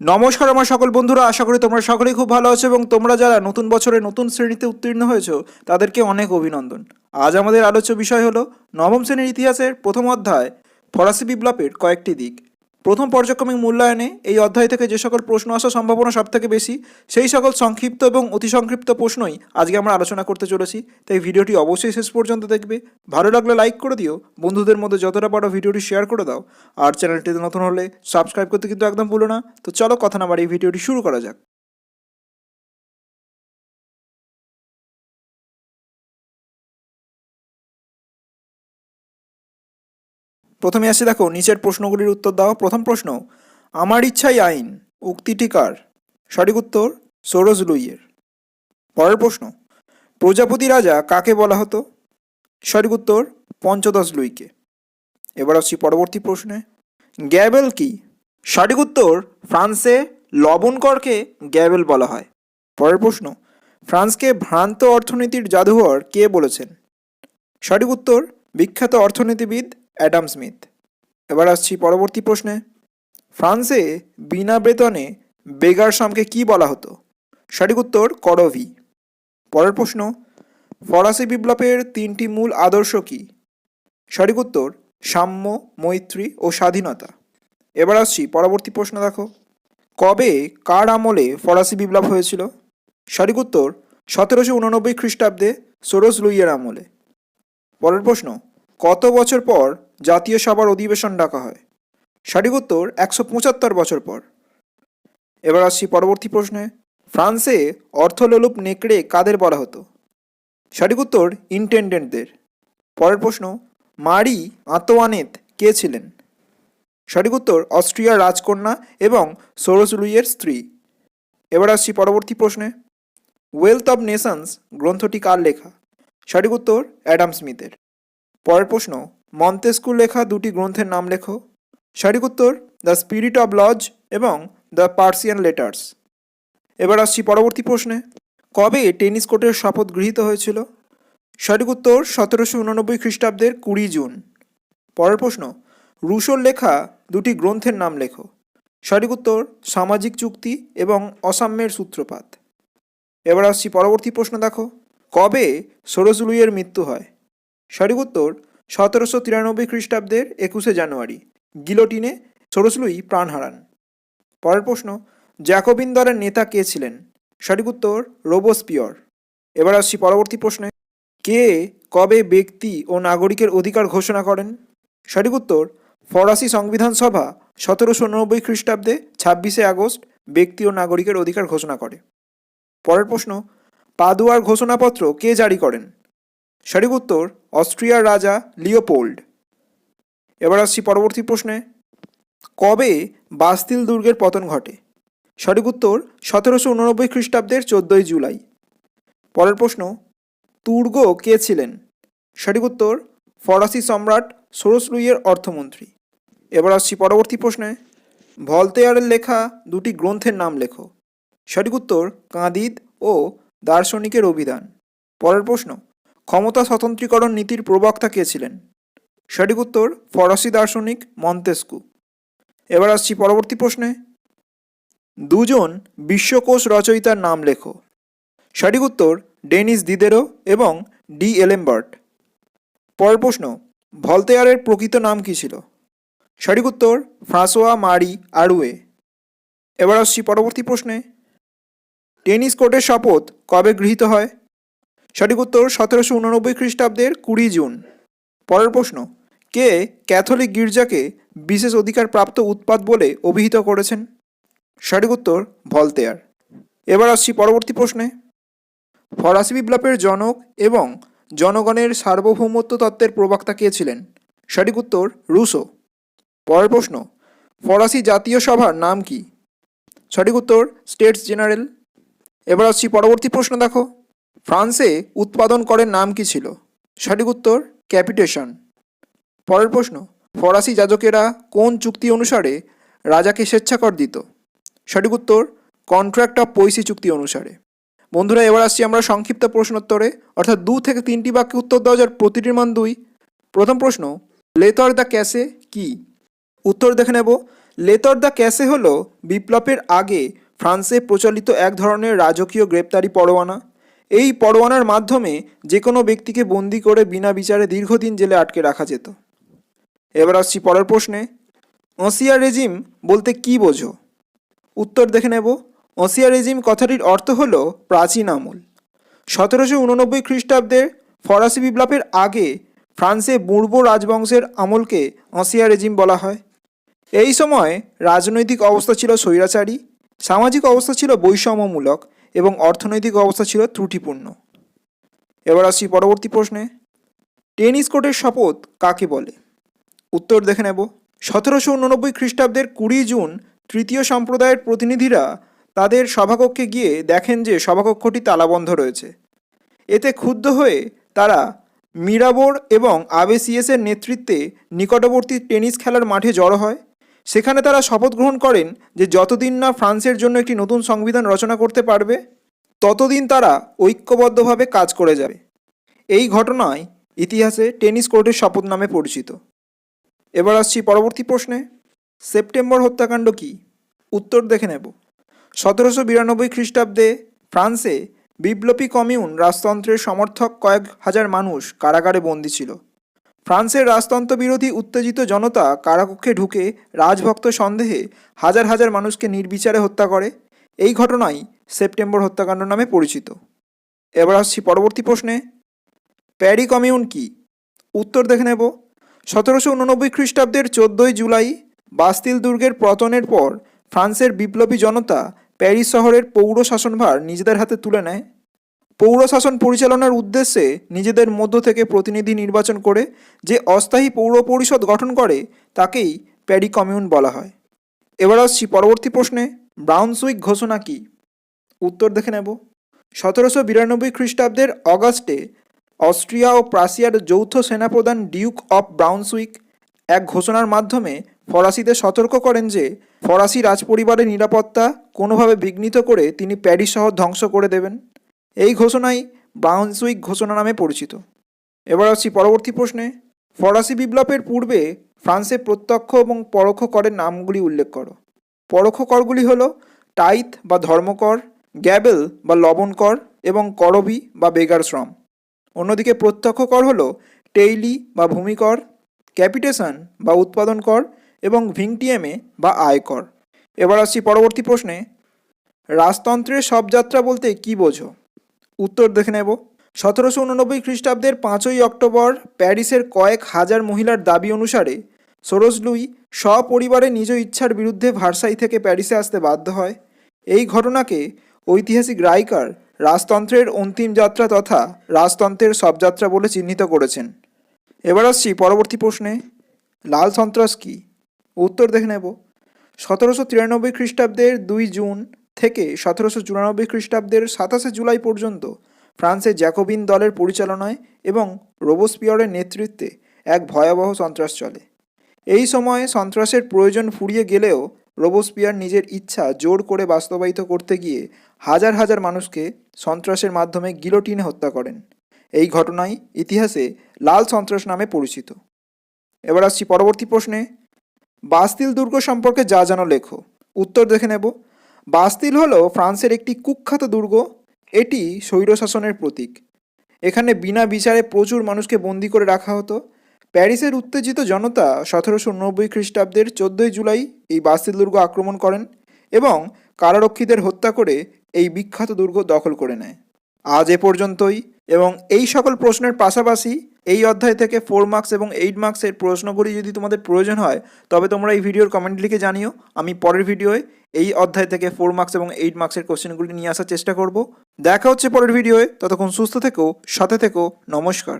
নমস্কার আমার সকল বন্ধুরা, আশা করি তোমরা সকলেই খুব ভালো আছো এবং তোমরা যারা নতুন বছরে নতুন শ্রেণীতে উত্তীর্ণ হয়েছো, তাদেরকে অনেক অভিনন্দন। আজ আমাদের আলোচ্য বিষয় হলো নবম শ্রেণির ইতিহাসের প্রথম অধ্যায় ফরাসি বিপ্লবের কয়েকটি দিক। প্রথম পর্যায়ক্রমিক মূল্যায়নে এই অধ্যায় থেকে যে সকল প্রশ্ন আসার সম্ভাবনা সবথেকে বেশি, সেই সকল সংক্ষিপ্ত এবং অতি সংক্ষিপ্ত প্রশ্নই আজকে আমরা আলোচনা করতে চলেছি। তাই ভিডিওটি অবশ্যই শেষ পর্যন্ত দেখবে। ভালো লাগলে লাইক করে দিও, বন্ধুদের মধ্যে যতটা পারো ভিডিওটি শেয়ার করে দাও। আর চ্যানেলটিতে নতুন হলে সাবস্ক্রাইব করতে কিন্তু একদম ভুলো না। তো চলো কথা না বাড়ি ভিডিওটি শুরু করা যাক। প্রথমে আসি, দেখো, নিচের প্রশ্নগুলির উত্তর দাও। প্রথম প্রশ্ন, আমার ইচ্ছাই আইন, উক্তিটি কার? সঠিক উত্তর, সরোজ লুইয়ের। পরের প্রশ্ন, প্রজাপতি রাজা কাকে বলা হতো? সঠিক উত্তর, পঞ্চদশ লুইকে। এবার আসছি পরবর্তী প্রশ্নে, গ্যাবেল কি? সঠিক উত্তর, ফ্রান্সে লবণকরকে গ্যাবেল বলা হয়। পরের প্রশ্ন, ফ্রান্সকে ভ্রান্ত অর্থনীতির জাদুঘর কে বলেছেন? সঠিক উত্তর, বিখ্যাত অর্থনীতিবিদ অ্যাডাম স্মিথ। এবার আসছি পরবর্তী প্রশ্নে। ফ্রান্সে বিনা বেতনে বেগার সামকে কি বলা হতো? সঠিক উত্তর, করভি। পরের প্রশ্ন, ফরাসি বিপ্লবের তিনটি মূল আদর্শ কি? সঠিক উত্তর, সাম্য, মৈত্রী ও স্বাধীনতা। এবার আসছি পরবর্তী প্রশ্ন দেখো। কবে কার আমলে ফরাসি বিপ্লব হয়েছিল? সঠিক উত্তর, সতেরোশো উননব্বই খ্রিস্টাব্দে সোরোজ লুইয়ের আমলে। পরের প্রশ্ন, কত বছর পর জাতীয় সভার অধিবেশন ডাকা হয়। সঠিক উত্তর একশো পঁচাত্তর বছর পর। এবার আসছি পরবর্তী প্রশ্নে। ফ্রান্সে অর্থলোলুপ নেকড়ে কাদের বলা হতো? সঠিক উত্তর ইন্টেন্ডেন্টদের। পরের প্রশ্ন, মারি আতোয়ানেত কে ছিলেন? সঠিক উত্তর অস্ট্রিয়ার রাজকন্যা এবং সোরস লুইয়ের স্ত্রী। এবার আসছি পরবর্তী প্রশ্নে। ওয়েলথ অব নেশনস গ্রন্থটি কার লেখা? সঠিক উত্তর অ্যাডাম স্মিথের। পরের প্রশ্ন মন্তেস্কু লেখা দুটি গ্রন্থের নাম লেখো। সঠিক উত্তর, দ্য স্পিরিট অব লজ এবং দ্য পার্সিয়ান লেটার্স। এবার আসছি পরবর্তী প্রশ্নে। কবে টেনিস কোর্টের শপথ গৃহীত হয়েছিল? সঠিক উত্তর, সতেরোশো উননব্বই খ্রিস্টাব্দের কুড়ি জুন। পরের প্রশ্ন, রুশোর লেখা দুটি গ্রন্থের নাম লেখো। সঠিক উত্তর, সামাজিক চুক্তি এবং অসাম্যের সূত্রপাত। এবার আসছি পরবর্তী প্রশ্ন দেখো। কবে সরোজলুইয়ের মৃত্যু হয়? সঠিক উত্তর সতেরোশো তিরানব্বই খ্রিস্টাব্দের একুশে জানুয়ারি। গিলোটিনে সরোজলুই প্রাণ হারান। পরের প্রশ্ন, জ্যাকোবিন দলের নেতা কে ছিলেন? সঠিক উত্তর, রোবোস্পিয়র। এবার আসছি পরবর্তী প্রশ্নে। কে, কবে ব্যক্তি ও নাগরিকের অধিকার ঘোষণা করেন? সঠিক উত্তর, ফরাসি সংবিধান সভা সতেরোশো উননব্বই খ্রিস্টাব্দে ছাব্বিশে আগস্ট ব্যক্তি ও নাগরিকের অধিকার ঘোষণা করে। পরের প্রশ্ন, পাদুয়ার ঘোষণাপত্র কে জারি করেন? সঠিক উত্তর, অস্ট্রিয়ার রাজা লিওপোল্ড। এবার আসছি পরবর্তী প্রশ্নে। কবে বাস্তিল দুর্গের পতন ঘটে? সঠিক উত্তর, সতেরোশো উননব্বই খ্রিস্টাব্দের চোদ্দোই জুলাই। পরের প্রশ্ন, তুর্গ কে ছিলেন? সঠিক উত্তর, ফরাসি সম্রাট সোরসলুইয়ের অর্থমন্ত্রী। এবার আসছি পরবর্তী প্রশ্নে। ভলতেয়ারের লেখা দুটি গ্রন্থের নাম লেখো। সঠিক উত্তর, কাঁদিদ ও দার্শনিকের অভিধান। পরের প্রশ্ন ক্ষমতা স্বতন্ত্রীকরণ নীতির প্রবক্তা কে ছিলেন? সঠিক উত্তর, ফরাসি দার্শনিক মন্তেস্কু। এবার আসছি পরবর্তী প্রশ্নে। দুজন বিশ্বকোষ রচয়িতার নাম লেখো। সঠিক উত্তর, ডেনিস দিদেরো এবং ডি এলেম্বার্ট। পরের প্রশ্ন, ভলতেয়ারের প্রকৃত নাম কী ছিল? সঠিক উত্তর, ফ্রাঁসোয়া মারি আরুয়ে। এবার আসছি পরবর্তী প্রশ্নে। টেনিস কোর্টের শপথ কবে গৃহীত হয়? সঠিক উত্তর সতেরোশো উননব্বই খ্রিস্টাব্দের কুড়ি জুন। পরের প্রশ্ন, কে ক্যাথলিক গির্জাকে বিশেষ অধিকার প্রাপ্ত উৎপাদ বলে অভিহিত করেছেন? সঠিক উত্তর, ভলতেয়ার। এবার আসছি পরবর্তী প্রশ্নে। ফরাসি বিপ্লবের জনক এবং জনগণের সার্বভৌমত্ব তত্ত্বের প্রবক্তা কে ছিলেন? সঠিক উত্তর, রুশো। পরের প্রশ্ন, ফরাসি জাতীয় সভার নাম কি? সঠিক উত্তর, স্টেটস জেনারেল। এবার আসছি পরবর্তী প্রশ্ন, দেখো। ফ্রান্সে উৎপাদন করের নাম কি ছিল? সঠিক উত্তর, ক্যাপিটেশন। পরের প্রশ্ন, ফরাসি যাজকেরা কোন চুক্তি অনুসারে রাজাকে স্বেচ্ছাকর দিত? সঠিক উত্তর কন্ট্রাক্ট অফ পৈসি চুক্তি অনুসারে। বন্ধুরা, এবার আসছি আমরা সংক্ষিপ্ত প্রশ্নোত্তরে, অর্থাৎ দু থেকে তিনটি বাক্যে উত্তর দেওয়া যার প্রতিটির মান দুই। প্রথম প্রশ্ন, লেতর দ্য ক্যাসে কি? উত্তর দেখে নেব, লেতর দ্য ক্যাসে হলো বিপ্লবের আগে ফ্রান্সে প্রচলিত এক ধরনের রাজকীয় গ্রেপ্তারি পরোয়ানা। এই পরোয়ানার মাধ্যমে যে কোনো ব্যক্তিকে বন্দি করে বিনা বিচারে দীর্ঘদিন জেলে আটকে রাখা যেত। এবার আসছি পরের প্রশ্নে। অসিয়া রেজিম বলতে কি বোঝো? উত্তর দেখে নেব। অসিয়া রেজিম কথাটির অর্থ হল প্রাচীন আমল। সতেরোশো উননব্বই খ্রিস্টাব্দের ফরাসি বিপ্লবের আগে ফ্রান্সে বুর্বো রাজবংশের আমলকে অসিয়া রেজিম বলা হয়। এই সময় রাজনৈতিক অবস্থা ছিল স্বৈরাচারী, সামাজিক অবস্থা ছিল বৈষম্যমূলক এবং অর্থনৈতিক অবস্থা ছিল ত্রুটিপূর্ণ। এবার আসছি পরবর্তী প্রশ্নে। টেনিস কোর্টের শপথ কাকে বলে? উত্তর দেখে নেব। সতেরোশো উননব্বই খ্রিস্টাব্দের কুড়ি জুন তৃতীয় সম্প্রদায়ের প্রতিনিধিরা তাদের সভাকক্ষে গিয়ে দেখেন যে সভাকক্ষটি তালাবন্ধ রয়েছে। এতে ক্ষুব্ধ হয়ে তারা মিরাবোর এবং আবেসিএসের নেতৃত্বে নিকটবর্তী টেনিস খেলার মাঠে জড়ো হয়। সেখানে তারা শপথ গ্রহণ করেন যে যতদিন না ফ্রান্সের জন্য একটি নতুন সংবিধান রচনা করতে পারবে, ততদিন তারা ঐক্যবদ্ধভাবে কাজ করে যাবে। এই ঘটনায় ইতিহাসে টেনিস কোর্টের শপথ নামে পরিচিত। এবার আসছি পরবর্তী প্রশ্নে। সেপ্টেম্বর হত্যাকাণ্ড কি? উত্তর দেখে নেব। সতেরোশো বিরানব্বই খ্রিস্টাব্দে ফ্রান্সে বিপ্লবী কমিউন রাজতন্ত্রের সমর্থক কয়েক হাজার মানুষ কারাগারে বন্দী ছিল। ফ্রান্সের রাজতন্ত্র বিরোধী উত্তেজিত জনতা কারাকক্ষে ঢুকে রাজভক্ত সন্দেহে হাজার হাজার মানুষকে নির্বিচারে হত্যা করে। এই ঘটনাই সেপ্টেম্বর হত্যাকাণ্ড নামে পরিচিত। এবার আসছি পরবর্তী প্রশ্নে। প্যারি কমিউন কি? উত্তর দেখে নেব। সতেরোশো উননব্বই খ্রিস্টাব্দের চোদ্দোই জুলাই বাস্তিল দুর্গের পতনের পর ফ্রান্সের বিপ্লবী জনতা প্যারিস শহরের পৌর শাসনভার নিজেদের হাতে তুলে নেয়। পৌর শাসন পরিচালনার উদ্দেশ্যে নিজেদের মধ্য থেকে প্রতিনিধি নির্বাচন করে যে অস্থায়ী পৌর পরিষদ গঠন করে, তাকেই প্যারি কমিউন বলা হয়। এবার আসছি পরবর্তী প্রশ্নে ব্রাউনসুইক ঘোষণা কি? উত্তর দেখে নেব। সতেরোশো বিরানব্বই খ্রিস্টাব্দের অগাস্টে অস্ট্রিয়া ও প্রাসিয়ার যৌথ সেনাপ্রধান ডিউক অফ ব্রাউনসুইক এক ঘোষণার মাধ্যমে ফরাসিদের সতর্ক করেন যে, ফরাসি রাজপরিবারের নিরাপত্তা কোনোভাবে বিঘ্নিত করে তিনি প্যারিস শহর ধ্বংস করে দেবেন। এই ঘোষণাই ব্রাউনসুইক ঘোষণা নামে পরিচিত। এবার আসছি পরবর্তী প্রশ্নে। ফরাসি বিপ্লবের পূর্বে ফ্রান্সে প্রত্যক্ষ এবং পরোক্ষ করের নামগুলি উল্লেখ করো। পরোক্ষ করগুলি হল টাইথ বা ধর্মকর, গ্যাবেল বা লবণ কর এবং করবি বা বেগার শ্রম। অন্যদিকে প্রত্যক্ষ কর হল টেইলি বা ভূমিকর, ক্যাপিটেশন বা উৎপাদন কর এবং ভিংটিএমে বা আয়কর এবার আসছি পরবর্তী প্রশ্নে। রাজতন্ত্রের সব যাত্রা বলতে কি বোঝো? উত্তর দেখে নেব। সতেরোশো উননব্বই খ্রিস্টাব্দের পাঁচই অক্টোবর প্যারিসের কয়েক হাজার মহিলার দাবি অনুসারে সোরস লুই সপরিবারে নিজ ইচ্ছার বিরুদ্ধে ভার্সাই থেকে প্যারিসে আসতে বাধ্য হয়। এই ঘটনাকে ঐতিহাসিক রাইকার রাজতন্ত্রের অন্তিম যাত্রা তথা রাজতন্ত্রের সব যাত্রা বলে চিহ্নিত করেছেন। এবার আসছি পরবর্তী প্রশ্নে। লাল সন্ত্রাস কী? উত্তর দেখে নেব। সতেরোশো তিরানব্বই খ্রিস্টাব্দের দুই জুন থেকে সতেরোশো চুরানব্বই খ্রিস্টাব্দের সাতাশে জুলাই পর্যন্ত ফ্রান্সের জ্যাকোবিন দলের পরিচালনায় এবং রোবোস্পিয়রের নেতৃত্বে এক ভয়াবহ সন্ত্রাস চলে। এই সময়ে সন্ত্রাসের প্রয়োজন ফুরিয়ে গেলেও রোবোস্পিয়ার নিজের ইচ্ছা জোর করে বাস্তবায়িত করতে গিয়ে হাজার হাজার মানুষকে সন্ত্রাসের মাধ্যমে গিলোটিনে হত্যা করেন। এই ঘটনাই ইতিহাসে লাল সন্ত্রাস নামে পরিচিত। এবার আসছি পরবর্তী প্রশ্নে। বাস্তিল দুর্গ সম্পর্কে যা জানো লেখো। উত্তর দেখে নেব। বাস্তিল হলো ফ্রান্সের একটি কুখ্যাত দুর্গ। এটি স্বৈরশাসনের প্রতীক। এখানে বিনা বিচারে প্রচুর মানুষকে বন্দি করে রাখা হতো। প্যারিসের উত্তেজিত জনতা সতেরোশো নব্বই খ্রিস্টাব্দের চোদ্দোই জুলাই এই বাস্তিল দুর্গ আক্রমণ করেন এবং কারারক্ষীদের হত্যা করে এই বিখ্যাত দুর্গ দখল করে নেয়। আজ এ পর্যন্তই এবং এই সকল প্রশ্নের পাশাপাশি এই অধ্যায় থেকে ফোর মার্কস এবং এইট মার্কসের প্রশ্নগুলি যদি তোমাদের প্রয়োজন হয়, তবে তোমরা এই ভিডিওর কমেন্ট লিখে জানিও। আমি পরের ভিডিওয়ে এই অধ্যায় থেকে ফোর মার্কস এবং এইট মার্কসের কোশ্চেনগুলি নিয়ে আসার চেষ্টা করব। দেখা হচ্ছে পরের ভিডিওয়ে। ততক্ষণ সুস্থ থেকো, সাথে থেকো। নমস্কার।